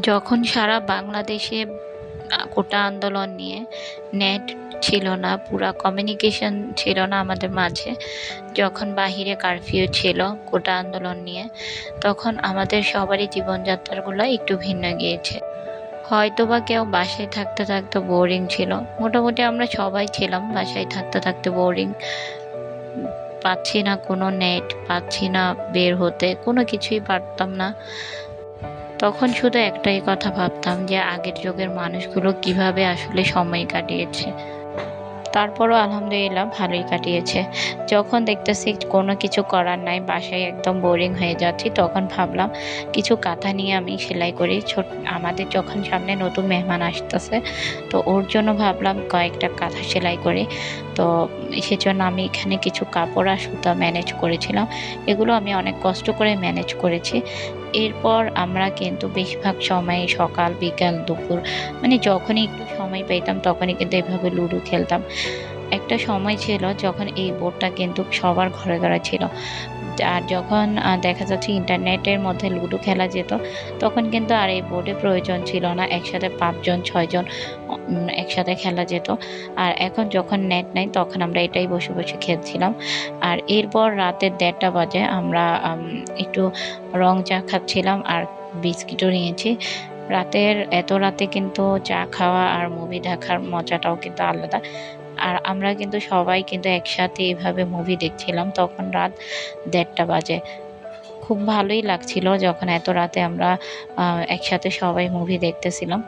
যখন সারা বাংলাদেশে কোটা আন্দোলন নিয়ে নেট ছিল না, পুরা কমিউনিকেশন ছিল না আমাদের মাঝে, যখন বাহিরে কারফিউ ছিল কোটা আন্দোলন নিয়ে, তখন আমাদের সবারই জীবনযাত্রাগুলো একটু ভিন্ন গিয়েছে। হয়তোবা কেউ বাসায় থাকতে থাকতে বোরিং ছিল। মোটামুটি আমরা সবাই ছিলাম বাসায় থাকতে থাকতে বোরিং পাচ্ছি না কোনো নেট পাচ্ছি না বের হতে, কোনো কিছুই পারতাম না। তখন শুধু একটাই কথা ভাবতাম যে আগের যুগের মানুষগুলো কীভাবে আসলে সময় কাটিয়েছে। তারপরও আলহামদুলিল্লাহ ভালোই কাটিয়েছে। যখন দেখতেছি কোনো কিছু করার নাই, বাসায় একদম বোরিং হয়ে যাচ্ছি, তখন ভাবলাম কিছু কাঁথা নিয়ে আমি সেলাই করি। ছোট আমাদের যখন সামনে নতুন মেহমান আসতেছে, তো ওর জন্য ভাবলাম কয়েকটা কাঁথা সেলাই করি। তো সেজন্য আমি এখানে কিছু কাপড় আর সুতা ম্যানেজ করেছিলাম। এগুলো আমি অনেক কষ্ট করে ম্যানেজ করেছি। এরপর আমরা কিন্তু বেশিরভাগ সময় সকাল, বিকাল, দুপুর মানে যখনই একটু সময় পেতাম, তখনই কিন্তু এভাবে লুডো খেলতাম। একটা সময় ছিল যখন এই বোর্ডটা কিন্তু সবার ঘরে ঘরে ছিল। আর যখন দেখা যাচ্ছে ইন্টারনেটের মধ্যে লুডো খেলা যেত, তখন কিন্তু আর এই বোর্ডে প্রয়োজন ছিল না, একসাথে পাঁচজন, ছয়জন একসাথে খেলা যেত। আর এখন যখন নেট নাই, তখন আমরা এটাই বসে বসে খেলছিলাম। আর এরপর রাতের দেড়টা বাজে আমরা একটু রং চা খাচ্ছিলাম আর বিস্কিটও নিয়েছি। রাতের, এত রাতে কিন্তু চা খাওয়া আর মুভি দেখার মজাটাও কিন্তু আলাদা। আর আমরা কিন্তু সবাই কিন্তু একসাথে এভাবে মুভি দেখছিলাম, তখন রাত দেড়টা বাজে। খুব ভালোই লাগছিল যখন এত রাতে আমরা একসাথে সবাই মুভি দেখতেছিলাম।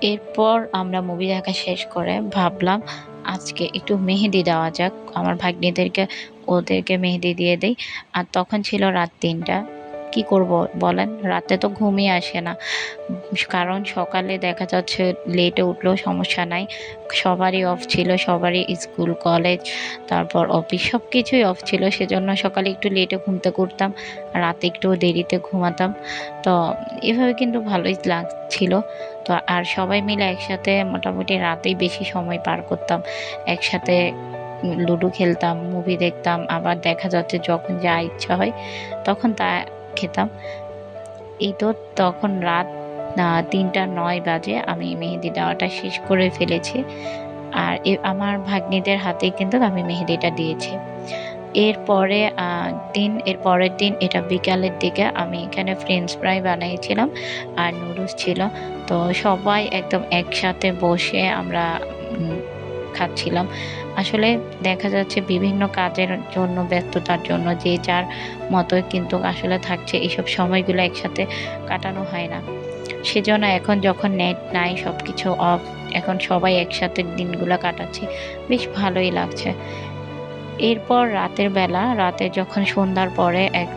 এরপর আমরা মুভি দেখা শেষ করে ভাবলাম, আজকে একটু মেহেদি দেওয়া যাক। আমার ভাগ্নিদেরকে, ওদেরকে মেহেদি দিয়ে দেই। আর তখন ছিল রাত তিনটা। কি করব বলেন? রাতে তো ঘুমই আসে না। কারণ সকালে দেখা যাচ্ছে লেটে উঠলেও সমস্যা নাই। সবারই অফ ছিল, সবারই স্কুল কলেজ তারপর অফিস সব কিছুই অফ ছিল। সেজন্য সকালে একটু লেটে ঘুমতে করতাম রাতে একটু দেরিতে ঘুমাতাম। তো এভাবে কিন্তু ভালোই লাগছিল। তো আর সবাই মিলে একসাথে মোটামুটি রাতেই বেশি সময় পার করতাম। একসাথে লুডো খেলতাম মুভি দেখতাম। আবার দেখা যাচ্ছে যখন যা ইচ্ছা হয়, তখন তা খেতাম। এই তো তখন রাত তিনটা নয় বাজে, আমি মেহেদি দেওয়াটা শেষ করে ফেলেছি। আর আমার ভাগ্নিদের হাতে কিন্তু আমি মেহেদিটা দিয়েছি। এরপরে দিন, এর পরের দিন, এটা বিকালের দিকে আমি এখানে ফ্রেঞ্চ ফ্রাই বানিয়েছিলাম আর নুডলস ছিল। তো সবাই একদম একসাথে বসে আমরা খাচ্ছিলাম। আসলে দেখা যাচ্ছে বিভিন্ন কাজের জন্য, ব্যস্ততার জন্য যে যার মতো কিন্তু আসলে থাকছে এইসব সময়গুলো একসাথে কাটানো হয় না। সেজন্য এখন যখন নেট নাই সব কিছু অফ, এখন সবাই একসাথে দিনগুলো কাটাচ্ছি, বেশ ভালোই লাগছে। এরপর রাতের বেলা, রাতে যখন সন্ধ্যার পরে এক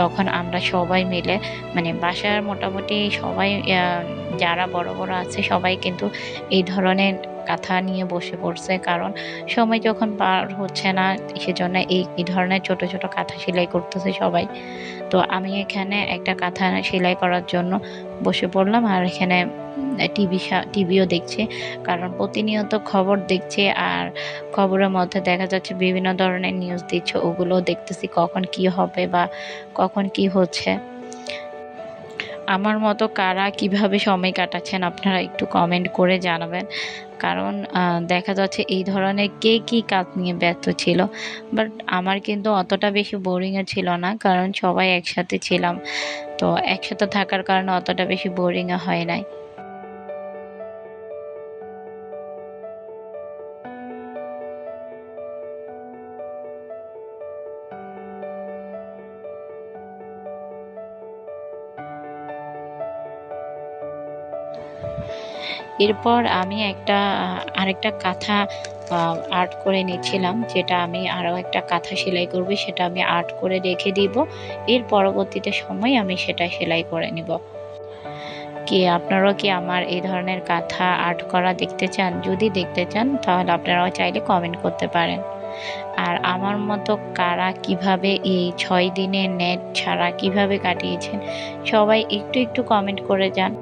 তখন আমরা সবাই মিলে মানে বাসার মোটামুটি সবাই যারা বড় বড় আছে সবাই কিন্তু এই ধরনের কাঁথা নিয়ে বসে পড়ছে, কারণ সময় যখন পার হচ্ছে না, সেজন্য এই এই ধরনের ছোট ছোট কাঁথা সেলাই করতেছে সবাই। তো আমি এখানে একটা কাঁথা সেলাই করার জন্য বসে পড়লাম, আর এখানে টিভি টিভিও দেখছি, কারণ প্রতিনিয়ত খবর দেখছি, আর খবরের মধ্যে দেখা যাচ্ছে বিভিন্ন ধরনের নিউজ দিচ্ছে, ওগুলো দেখতেছি কখন কি হবে বা কখন কি হচ্ছে। আমার মতো কারা কীভাবে সময় কাটাচ্ছেন, আপনারা একটু কমেন্ট করে জানাবেন। কারণ দেখা যাচ্ছে এই ধরনের কে কি কাজ নিয়ে ব্যস্ত ছিল। বাট আমার কিন্তু অতটা বেশি বোরিংও ছিল না, কারণ সবাই একসাথে ছিলাম। তো একসাথে থাকার কারণে অতটা বেশি বোরিংও হয় নাই। এরপর আমি একটা আরেকটা কাঁথা আর্ট করে নিচ্ছিলাম, যেটা আমি আরও একটা কাঁথা সেলাই করব, সেটা আমি আর্ট করে রেখে দিব। এর পরবর্তীতে সময় আমি সেটা সেলাই করে নিব। কি, আপনারাও কি আমার এই ধরনের কাঁথা আর্ট করা দেখতে চান? যদি দেখতে চান, তাহলে আপনারাও চাইলে কমেন্ট করতে পারেন। আর আমার মতো কারা কীভাবে এই ছয় দিনে নেট ছাড়া কীভাবে কাটিয়েছেন, সবাই একটু একটু কমেন্ট করে যান